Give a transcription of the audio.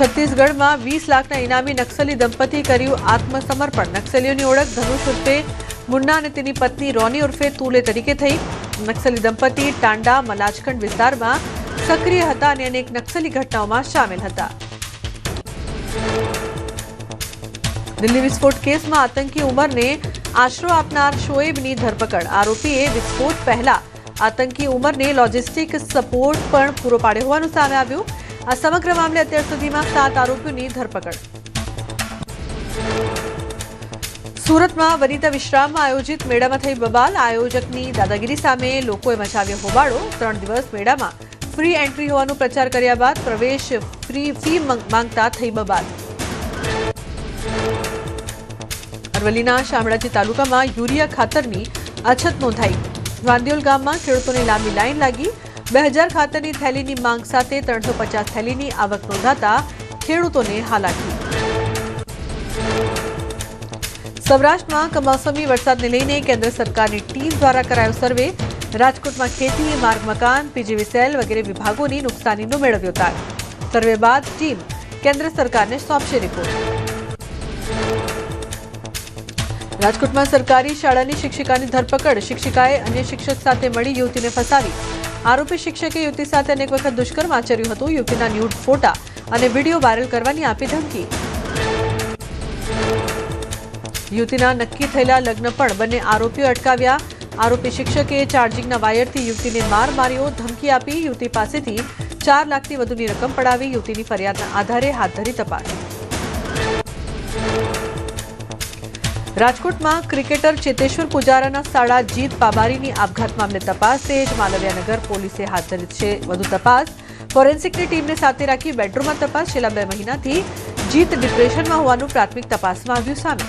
છત્તીસગઢમાં વીસ લાખના ઇનામી નક્સલી દંપતી કર્યું આત્મસમર્પણ. નક્સલીઓની ઓળખ ધનુષ ઉર્ફે મુન્ના અને તેની પત્ની રોની ઉર્ફે તુલે તરીકે થઈ. નક્સલી દંપતી ટાંડા મલાજખંડ વિસ્તારમાં સક્રિય હતા અને અનેક નક્સલી ઘટનાઓમાં સામેલ હતા. દિલ્હી વિસ્ફોટ કેસમાં આતંકી ઉમરને આશરો આપનાર શોએબની ધરપકડ. આરોપીએ વિસ્ફોટ પહેલા આતંકી ઉમરને લોજિસ્ટિક સપોર્ટ પણ પૂરો પાડ્યો હોવાનું સામે આવ્યું. આ સમગ્ર મામલે અત્યાર સુધીમાં સાત આરોપીઓની ધરપકડ. સુરતમાં વનિતા વિશ્રામમાં આયોજિત મેળામાં થઈ બબાલ. આયોજકની દાદાગીરી સામે લોકોએ મચાવ્યો હોબાળો. ત્રણ દિવસ મેળામાં ફ્રી એન્ટ્રી હોવાનો પ્રચાર કર્યા બાદ પ્રવેશ ફ્રી ફી માંગતા થઈ બબાલ. અરવલ્લીના શામળાજી તાલુકામાં યુરિયા ખાતરની અછત નોંધાઈ. વાંદિયોલ ગામમાં ખેડૂતોની લાંબી લાઈન લાગી. બે હજાર ખાતરની થેલીની માંગ સાથે ત્રણસો પચાસ થેલીની આવક નોંધાતા ખેડૂતોને હાલાકી. સૌરાષ્ટ્રમાં કમોસમી વરસાદને લઈને કેન્દ્ર સરકારની ટીમ દ્વારા કરાયો સર્વે. રાજકોટમાં ખેતી માર્ગ મકાન, પીજીવી સેલ વગેરે વિભાગોની નુકસાનીનો મેળવ્યો તાર સર્વે બાદ ટીમ કેન્દ્ર સરકારને સોંપશે રિપોર્ટ. રાજકોટમાં સરકારી શાળાની શિક્ષિકાની ધરપકડ. શિક્ષિકાએ અન્ય શિક્ષક સાથે મળી યુવતીને ફસાવી. આરોપી શિક્ષકે યુવતી સાથે અનેક વખત દુષ્કર્મ આચર્યું હતું. યુવતીના ન્યૂડ ફોટા અને વીડિયો વાયરલ કરવાની આપી ધમકી. યુવતીના નક્કી થયેલા લગ્ન પણ બંને આરોપીઓ અટકાવ્યા. આરોપી શિક્ષકે ચાર્જિંગના વાયરથી યુવતીને માર માર્યો, ધમકી આપી. યુવતી પાસેથી ચાર લાખથી વધુની રકમ પડાવી યુવતીની ફરિયાદના આધારે હાથ ધરી તપાસ. રાજકોટમાં ક્રિકેટર ચેતેશ્વર પુજારાના સાળા જીત પાબારીની આપઘાત મામલે તપાસ સેજ માલવ્યાનગર પોલીસે હાથ ધરી છે. વધુ તપાસ ફોરેન્સિકની ટીમને સાથે રાખી બેડરૂમમાં તપાસ છેલ્લા બે મહિનાથી જીત ડિપ્રેશનમાં હોવાનું પ્રાથમિક તપાસમાં આવ્યું સામે.